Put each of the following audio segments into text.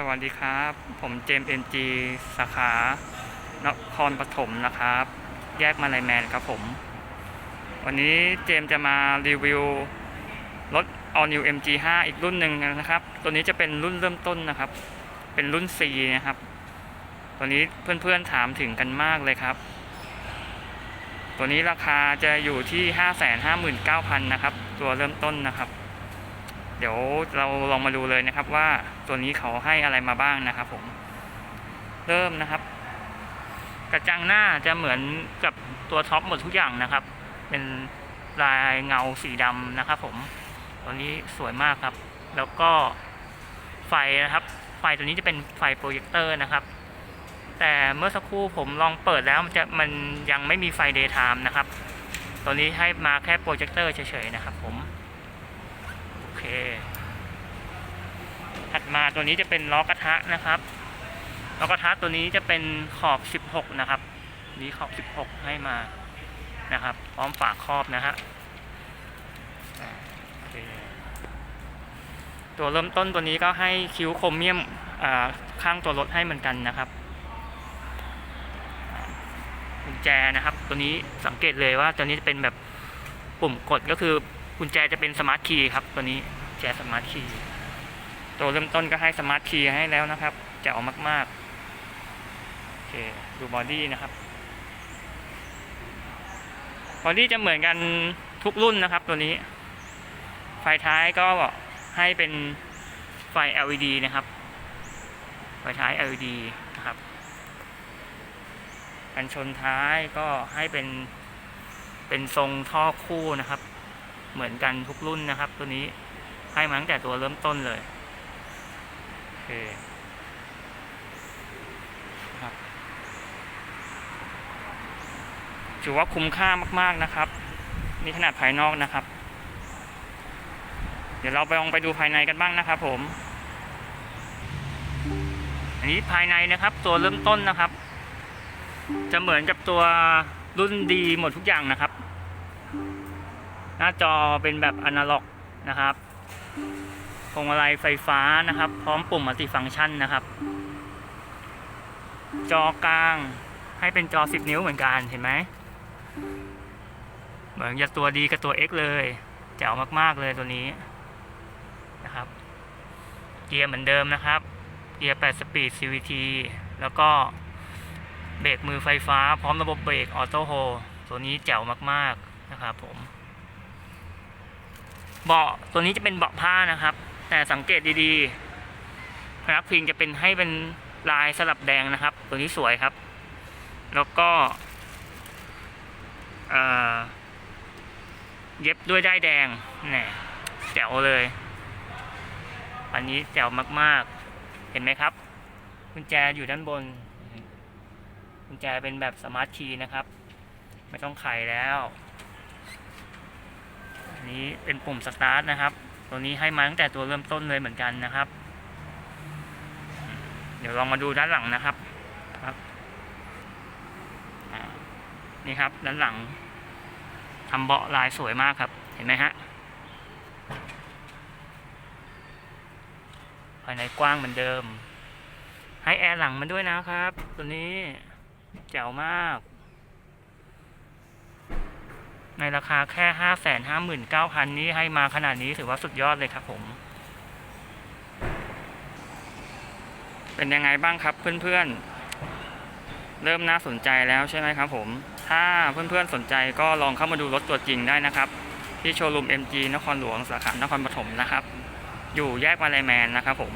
สวัสดีครับ ผมเจมเอ็นจีสาขานครปฐมนะครับ แยกมาลายแมนครับผม วันนี้เจมจะมารีวิวรถ All New MG5 อีกรุ่นหนึ่งนะครับ ตัวนี้จะเป็นรุ่นเริ่มต้นนะครับ เป็นรุ่น C นะครับ ตัวนี้เพื่อนๆถามถึงกันมากเลยครับ ตัวนี้ราคาจะอยู่ที่ 559,000นะครับ ตัวเริ่มต้นนะครับ เดี๋ยวเราลองมาดูเลยนะครับว่าตัวนี้เขาให้อะไรมาบ้างนะครับผม เริ่มนะครับ กระจังหน้าจะเหมือนกับตัวท็อปหมดทุกอย่างนะครับ เป็นลายเงาสีดำนะครับ ผม ตัวนี้สวยมากครับ แล้วก็ไฟนะครับ ไฟตัวนี้จะเป็นไฟโปรเจคเตอร์นะครับ แต่เมื่อสักครู่ผมลองเปิดแล้วมันจะมันยังไม่มีไฟเดย์ไทม์นะครับ ตัวนี้ให้มาแค่โปรเจคเตอร์เฉยๆนะครับ ผม ถัดมาตัวนี้จะเป็นล้อกระทะนะครับล้อกระทะตัวนี้จะเป็นขอบ 16 นะครับ นี้ขอบ 16 ให้มานะครับ พร้อมฝาครอบนะฮะตัวเริ่มต้นตัวนี้ก็ให้คิ้วโครเมียมข้างตัวรถให้เหมือนกันนะครับกุญแจนะครับ ตัวนี้สังเกตเลยว่าตัวนี้จะเป็นแบบปุ่มกดก็คือกุญแจจะเป็นสมาร์ทคีย์ครับตัวนี้ แจสมาร์ทคีย์ตัวเริ่มต้นก็ให้สมาร์ทคีย์ให้แล้วนะครับแจ๋วมากๆโอเคดูบอดี้นะครับบอดี้จะเหมือนกันทุกรุ่นนะครับตัวนี้ ไฟท้ายก็ให้เป็นไฟ LED นะครับ ไฟท้าย LED นะครับกันชนท้ายก็ให้เป็นเป็นทรงท่อคู่นะครับ เหมือนกันทุกรุ่นนะครับตัวนี้ ให้มาตั้งแต่ตัวเริ่มต้นเลยโอเคครับถือว่าคุ้มค่ามาก ๆนะครับ นี่ขนาดภายนอกนะครับ เดี๋ยวเราไปลองไปดูภายในกันบ้างนะครับ ผม อันนี้ภายในนะครับ ตัวเริ่มต้นนะครับ จะเหมือนกับตัวรุ่นดีหมดทุกอย่างนะครับ หน้าจอเป็นแบบอนาล็อกนะครับ พวงมาลัยไฟฟ้านะครับ พร้อมปุ่มมัลติฟังก์ชันนะครับ จอกลางให้เป็นจอ 10 นิ้วเหมือนกันเห็นไหมเหมือนจะตัวดีกับตัว X เลยแจ๋วมาก ๆ เลยตัวนี้นะครับ เกียร์เหมือนเดิมนะครับ เกียร์ 8 สปีด CVT แล้วก็เบรกมือไฟฟ้า พร้อมระบบเบรกออโต้โฮตัวนี้แจ๋วมาก ๆ นะครับผม เบาะตัวนี้จะเป็นเบาะผ้านะครับ แต่สังเกตดีๆพนักพิงจะเป็นให้เป็นลายสลับแดงนะครับ ตัวนี้สวยครับ แล้วก็เย็บด้วยได้ายแดงเนี่ยแจ๋วเลย อันนี้แจ๋วมากๆ เห็นไหมครับกุญแจอยู่ด้านบนกุญแจเป็นแบบสมาร์ทคีย์นะครับ ไม่ต้องไขแล้ว อันนี้เป็นปุ่มสตาร์ทนะครับ ตัวนี้ให้มาตั้งแต่ตัวเริ่มต้นเลยเหมือนกันนะครับ เดี๋ยวลองมาดูด้านหลังนะครับครับนี่ครับด้านหลังทำเบาะลายสวยมากครับ เห็นไหมฮะภายในกว้างเหมือนเดิม ให้แอร์หลังมันด้วยนะครับ ตัวนี้แจ๋วมาก ในราคาแค่ห้าแสนห้าหมื่นเก้าพันนี้ให้มาขนาดนี้ถือว่าสุดยอดเลยครับผม เป็นยังไงบ้างครับเพื่อนๆ เริ่มน่าสนใจแล้วใช่ไหมครับผม ถ้าเพื่อนๆสนใจก็ลองเข้ามาดูรถตัวจริงได้นะครับ ที่โชว์รูม MG นครหลวงสาขานครปฐมนะครับ อยู่แยกมาลายแมนนะครับผม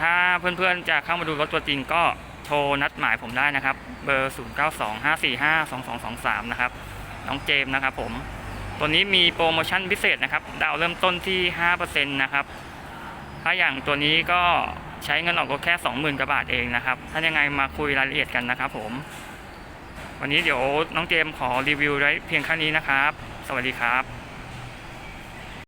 ถ้าเพื่อนๆจะเข้ามาดูรถตัวจริงก็โทรนัดหมายผมได้นะครับ เบอร์ 0925452223 นะครับ น้องเจมนะครับผม ตัวนี้มีโปรโมชั่นพิเศษนะครับ ดาวเริ่มต้นที่ 5%นะครับ ถ้าอย่างตัวนี้ก็ใช้เงินออกก็แค่ 20,000กว่าบาทเองนะครับ ถ้ายังไงมาคุยรายละเอียดกันนะครับผม วันนี้เดี๋ยวน้องเจมขอรีวิวไว้เพียงแค่นี้นะครับ สวัสดีครับ